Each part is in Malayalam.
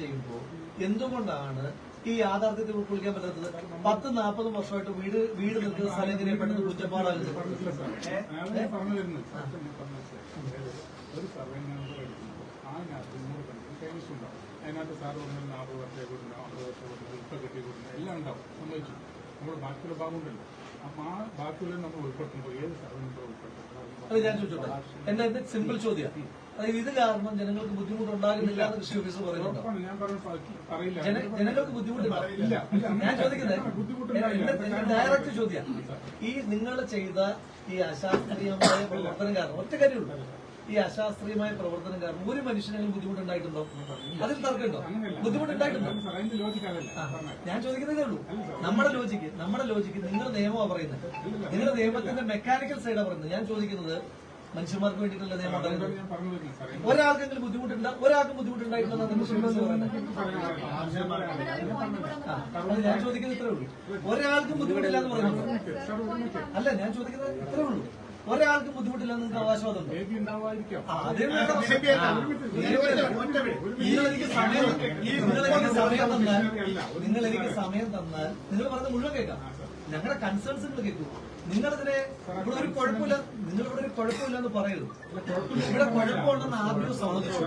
ചെയ്യുമ്പോൾ എന്തുകൊണ്ടാണ് ഈ യാഥാർത്ഥ്യത്തിൽ ഉൾക്കൊള്ളിക്കാൻ പറ്റാത്തത്? പത്ത് നാൽപ്പതും വർഷമായിട്ട് വീട് വീട് നിൽക്കുന്ന സ്ഥലം ഇതിനെ പെട്ടെന്ന് കുറ്റപ്പാടാകുന്നത്. ഒരു സർവേ നമ്പർ എടുക്കുമ്പോൾ അതിനകത്ത് ഉണ്ടാവും. സാറ് പറഞ്ഞാൽ നാൽപ്പത് വർഷത്തെ കൊടുക്കണം അമ്പത് വർഷം കൊടുക്കണം ഇപ്പം കിട്ടിയ കൊടുക്കണം എല്ലാം ഉണ്ടാവും. സംഭവിച്ചു നമ്മൾ ബാക്കിയുള്ള ഭാഗമുണ്ടല്ലോ അപ്പൊ ആ ബാക്കിയുള്ള നമ്മൾ ഉൾപ്പെടുത്തുമ്പോൾ ഏത് സർവേ നമ്പർ ഉൾപ്പെടുത്തും? അത് ഞാൻ ചോദിച്ചോട്ടെ? എന്റെ എന്റെ സിമ്പിൾ ചോദ്യം. അതായത് ഇത് കാരണം ജനങ്ങൾക്ക് ബുദ്ധിമുട്ടുണ്ടാകുന്നില്ല എന്ന് കൃഷി ഓഫീസർ പറയുന്നുണ്ടോ. ജനങ്ങൾക്ക് ബുദ്ധിമുട്ടില്ല. ഞാൻ ചോദിക്കുന്നത് ഡയറക്റ്റ് ചോദ്യം. ഈ നിങ്ങൾ ചെയ്ത ഈ അശാസ്ത്രീയമായ പ്രവർത്തനം കാരണം ഒറ്റ കാര്യമുണ്ട് ഈ അശാസ്ത്രീയമായ പ്രവർത്തനം കാരണം ഒരു മനുഷ്യനെങ്കിലും ബുദ്ധിമുട്ടുണ്ടായിട്ടുണ്ടോ? അതിൽ തർക്കമുണ്ടോ? ബുദ്ധിമുട്ടുണ്ടായിട്ടുണ്ടോ? ഞാൻ ചോദിക്കുന്നതേ ഉള്ളൂ. നമ്മുടെ ലോജിക്ക് നമ്മുടെ ലോജിക്ക് നിങ്ങൾ നിയമമാണ് പറയുന്നത്. നിങ്ങളുടെ നിയമത്തിന്റെ മെക്കാനിക്കൽ സൈഡാണ് പറയുന്നത്. ഞാൻ ചോദിക്കുന്നത് മനുഷ്യന്മാർക്ക് വേണ്ടിയിട്ടുള്ള നിയമം ഒരാൾക്കെങ്കിലും ബുദ്ധിമുട്ടുണ്ട് ഒരാൾക്കും ബുദ്ധിമുട്ടുണ്ടായിട്ടുണ്ടെന്നാണ് ഞാൻ ചോദിക്കുന്നത് ഇത്രേ ഉള്ളൂ ഒരാൾക്കും ബുദ്ധിമുട്ടില്ല എന്ന് പറയുന്നത് അല്ല ഞാൻ ചോദിക്കുന്നത് ഇത്രേ ഉള്ളൂ ഒരാൾക്കും ബുദ്ധിമുട്ടില്ല നിങ്ങൾക്ക് അവകാശവാദം നിങ്ങൾ എനിക്ക് സമയം എനിക്ക് സമയം തന്നാൽ നിങ്ങൾ എനിക്ക് സമയം തന്നാൽ നിങ്ങൾ പറഞ്ഞ മുഴുവൻ കേൾക്കാം. ഞങ്ങളുടെ കൺസേൺസ് നിങ്ങൾ കേൾക്കൂ. നിങ്ങളിതിനെ ഇവിടെ ഒരു കുഴപ്പമില്ല നിങ്ങൾ ഇവിടെ ഒരു കുഴപ്പമില്ല എന്ന് പറയരുത്. ഇവിടെ കുഴപ്പമുണ്ടെന്ന് ആദ്യം സമ്മതിച്ചു.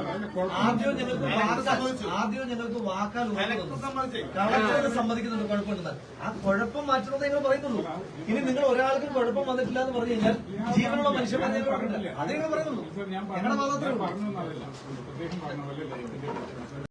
ആദ്യം ഞങ്ങൾക്ക് ആദ്യവും ആദ്യം ഞങ്ങൾക്ക് വാക്കാൽ. കളക്ടർ സമ്മതിക്കുന്നുണ്ട് കുഴപ്പമുണ്ടെന്ന് ആ കുഴപ്പം മാറ്റണമെന്ന് ഞങ്ങൾ പറയുന്നുള്ളൂ. ഇനി നിങ്ങൾ ഒരാൾക്കും കുഴപ്പം വന്നിട്ടില്ല എന്ന് പറഞ്ഞു കഴിഞ്ഞാൽ ജീവനുള്ള മനുഷ്യന്മാരെ പറഞ്ഞില്ലേ അതേ പറയുന്നു? ഞാൻ ഞങ്ങളുടെ പറഞ്ഞു മാത്രമേ